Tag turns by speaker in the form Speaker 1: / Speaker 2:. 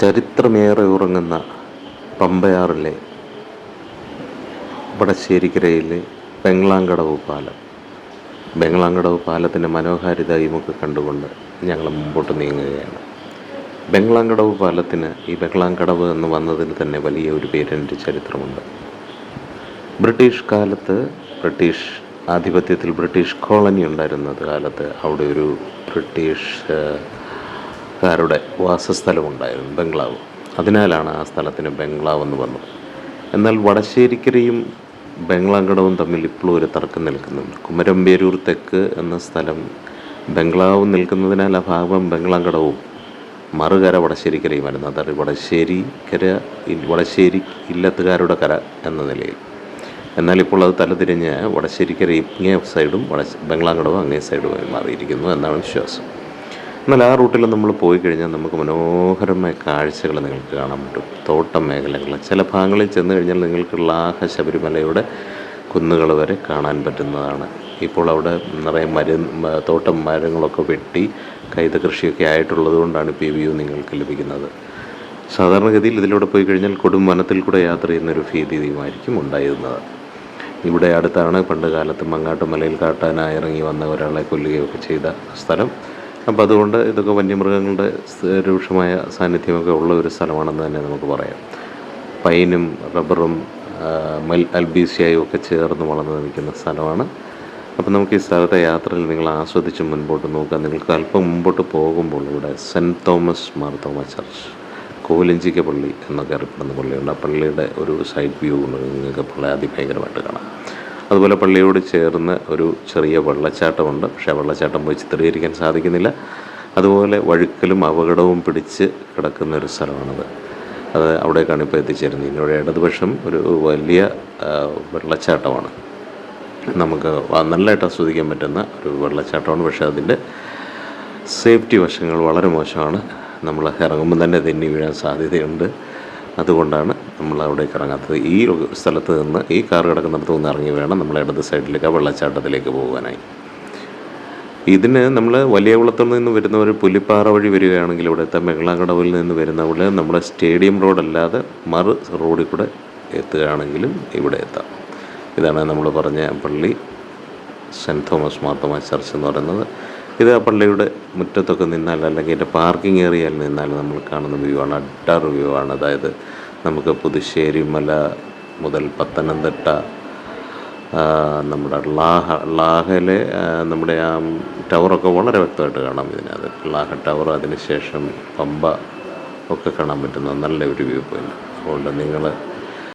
Speaker 1: ചരിത്രമേറെ ഉറങ്ങുന്ന പമ്പയാറിലെ വടശ്ശേരിക്കരയിലെ ബംഗ്ലാങ്കടവ് പാലം ബംഗ്ലാങ്കടവ് പാലത്തിന്റെ മനോഹാരിത ഇമുക്ക് കണ്ടുകൊണ്ട് ഞങ്ങൾ മുമ്പോട്ട് നീങ്ങുകയാണ്. ബംഗ്ലാങ്കടവ് പാലത്തിന് ഈ ബംഗ്ലാങ്കടവ് എന്ന് വന്നതിന് തന്നെ വലിയ ഒരു പേരിന്റെ ചരിത്രമുണ്ട്. ബ്രിട്ടീഷ് കാലത്ത് ബ്രിട്ടീഷ് ആധിപത്യത്തിൽ ബ്രിട്ടീഷ് കോളനി ഉണ്ടായിരുന്നത് കാലത്ത് അവിടെ ഒരു ബ്രിട്ടീഷ് ആ, കാരുടെ വാസസ്ഥലമുണ്ടായിരുന്നു ബംഗ്ലാവ്. അതിനാലാണ് ആ സ്ഥലത്തിന് ബംഗ്ലാവ് എന്ന് വന്നത് എന്നാൽ വടശ്ശേരിക്കരയും ബംഗ്ലാങ്കടവും തമ്മിൽ ഇപ്പോഴും ഒരു തർക്കം നിൽക്കുന്നുണ്ട്. കുമരമ്പേരൂർ തെക്ക് എന്ന സ്ഥലം ബംഗ്ലാവ് നിൽക്കുന്നതിനാൽ ആ ഭാഗം ബംഗ്ലാങ്കടവും മറുകര വടശ്ശേരിക്കരയുമായിരുന്നു. അതായത് വടശ്ശേരിക്കര വടശ്ശേരി ഇല്ലത്തുകാരുടെ കര എന്ന നിലയിൽ. എന്നാൽ ഇപ്പോൾ അത് തലതിരിഞ്ഞ് വടശ്ശേരിക്കര ഇങ്ങേ സൈഡും വടശ് ബംഗ്ലാങ്കടവും അങ്ങേ സൈഡുമായി മാറിയിരിക്കുന്നു എന്നാണ് വിശ്വാസം. എന്നാൽ ആ റൂട്ടിൽ നമ്മൾ പോയി കഴിഞ്ഞാൽ നമുക്ക് മനോഹരമായ കാഴ്ചകൾ നിങ്ങൾക്ക് കാണാൻ പറ്റും. തോട്ടം മേഖലകൾ ചില ഭാഗങ്ങളിൽ ചെന്ന് കഴിഞ്ഞാൽ നിങ്ങൾക്ക് ലാഹ ശബരിമലയുടെ കുന്നുകൾ വരെ കാണാൻ പറ്റുന്നതാണ്. ഇപ്പോൾ അവിടെ നിറയെ മരുന്ന് തോട്ടം മരങ്ങളൊക്കെ വെട്ടി കൈത കൃഷിയൊക്കെ ആയിട്ടുള്ളത് കൊണ്ടാണ് ഇപ്പോൾ ഈ വ്യൂ നിങ്ങൾക്ക് ലഭിക്കുന്നത്. സാധാരണഗതിയിൽ ഇതിലൂടെ പോയി കഴിഞ്ഞാൽ കൊടും വനത്തിൽ കൂടെ യാത്ര ചെയ്യുന്നൊരു ഭീതിയുമായിരിക്കും ഉണ്ടായിരുന്നത്. ഇവിടെ അടുത്താണ് പണ്ട് കാലത്ത് മങ്ങാട്ടുമലയിൽ കാട്ടാനായി ഇറങ്ങി വന്ന ഒരാളെ കൊല്ലുകയൊക്കെ ചെയ്ത സ്ഥലം. അപ്പോൾ അതുകൊണ്ട് ഇതൊക്കെ വന്യമൃഗങ്ങളുടെ രൂക്ഷമായ സാന്നിധ്യമൊക്കെ ഉള്ള ഒരു സ്ഥലമാണെന്ന് തന്നെ നമുക്ക് പറയാം. പൈനും റബ്ബറും മൽ അൽബീസിയായും ഒക്കെ ചേർന്ന് വളർന്നു നിൽക്കുന്ന സ്ഥലമാണ്. അപ്പം നമുക്ക് ഈ സ്ഥലത്തെ യാത്രയിൽ നിങ്ങൾ ആസ്വദിച്ച് മുൻപോട്ട് നോക്കുക നിങ്ങൾക്ക് അല്പം മുമ്പോട്ട് പോകുമ്പോൾ ഇവിടെ Saint Thomas Marthoma church Kolinchikka പള്ളി എന്നൊക്കെ അറിയപ്പെടുന്ന പള്ളിയുണ്ട്. ആ പള്ളിയുടെ ഒരു സൈഡ് വ്യൂ നിങ്ങൾക്ക് പള്ളി അതിഭയങ്കരമായിട്ട് കാണാം. അതുപോലെ പള്ളിയോട് ചേർന്ന് ഒരു ചെറിയ വെള്ളച്ചാട്ടമുണ്ട്. പക്ഷേ ആ വെള്ളച്ചാട്ടം പോയി ചിത്രീകരിക്കാൻ സാധിക്കുന്നില്ല. അതുപോലെ വഴുക്കലും അപകടവും പിടിച്ച് കിടക്കുന്ന ഒരു സ്ഥലമാണത്. അത് അവിടേക്കാണ് ഇപ്പോൾ എത്തിച്ചേരുന്നത്. ഇതിനോട് ഇടതുപക്ഷം ഒരു വലിയ വെള്ളച്ചാട്ടമാണ്. നമുക്ക് നല്ലതായിട്ട് ആസ്വദിക്കാൻ പറ്റുന്ന ഒരു വെള്ളച്ചാട്ടമാണ്. പക്ഷേ അതിന്റെ സേഫ്റ്റി വശങ്ങൾ വളരെ മോശമാണ്. നമ്മൾ ഇറങ്ങുമ്പോൾ തന്നെ തെന്നി വീഴാൻ സാധ്യതയുണ്ട്. അതുകൊണ്ടാണ് നമ്മൾ അവിടേക്ക് ഇറങ്ങാത്തത്. ഈ ഒരു സ്ഥലത്ത് നിന്ന് ഈ കാർ കിടക്കുന്നിടത്ത് നിന്ന് ഇറങ്ങി വേണം നമ്മൾ ഇടത് സൈഡിലേക്ക് ആ വെള്ളച്ചാട്ടത്തിലേക്ക് പോകാനായി. ഇതിന് നമ്മൾ വലിയ കുളത്തിൽ നിന്ന് വരുന്നവർ പുലിപ്പാറ വഴി വരികയാണെങ്കിൽ ഇവിടുത്തെ മേഖലാകടവിൽ നിന്ന് വരുന്നവർ നമ്മുടെ സ്റ്റേഡിയം റോഡല്ലാതെ മറു റോഡിൽ കൂടെ എത്തുകയാണെങ്കിലും ഇവിടെ എത്താം. ഇതാണ് നമ്മൾ പറഞ്ഞ പള്ളി സെന്റ് തോമസ് മാർത്തോമ ചർച്ച് എന്ന് പറയുന്നത്. ഇത് ആ പള്ളിയുടെ മുറ്റത്തൊക്കെ നിന്നാൽ അല്ലെങ്കിൽ എന്റെ പാർക്കിംഗ് ഏരിയയിൽ നിന്നാൽ നമ്മൾ കാണുന്ന വ്യൂ ആണ് അഡ്ഡാർ വ്യൂ ആണ് അതായത് നമുക്ക് പുതുശ്ശേരി മല മുതൽ പത്തനംതിട്ട നമ്മുടെ ലാഹ ലാഹയിലെ നമ്മുടെ ആ ടവറൊക്കെ വളരെ വ്യക്തമായിട്ട് കാണാം ഇതിനകത്ത്. ലാഹ ടവർ അതിന് ശേഷം പമ്പ ഒക്കെ കാണാൻ പറ്റുന്ന നല്ല ഒരു വ്യൂ പോയിന്റ് അതുകൊണ്ട് നിങ്ങൾ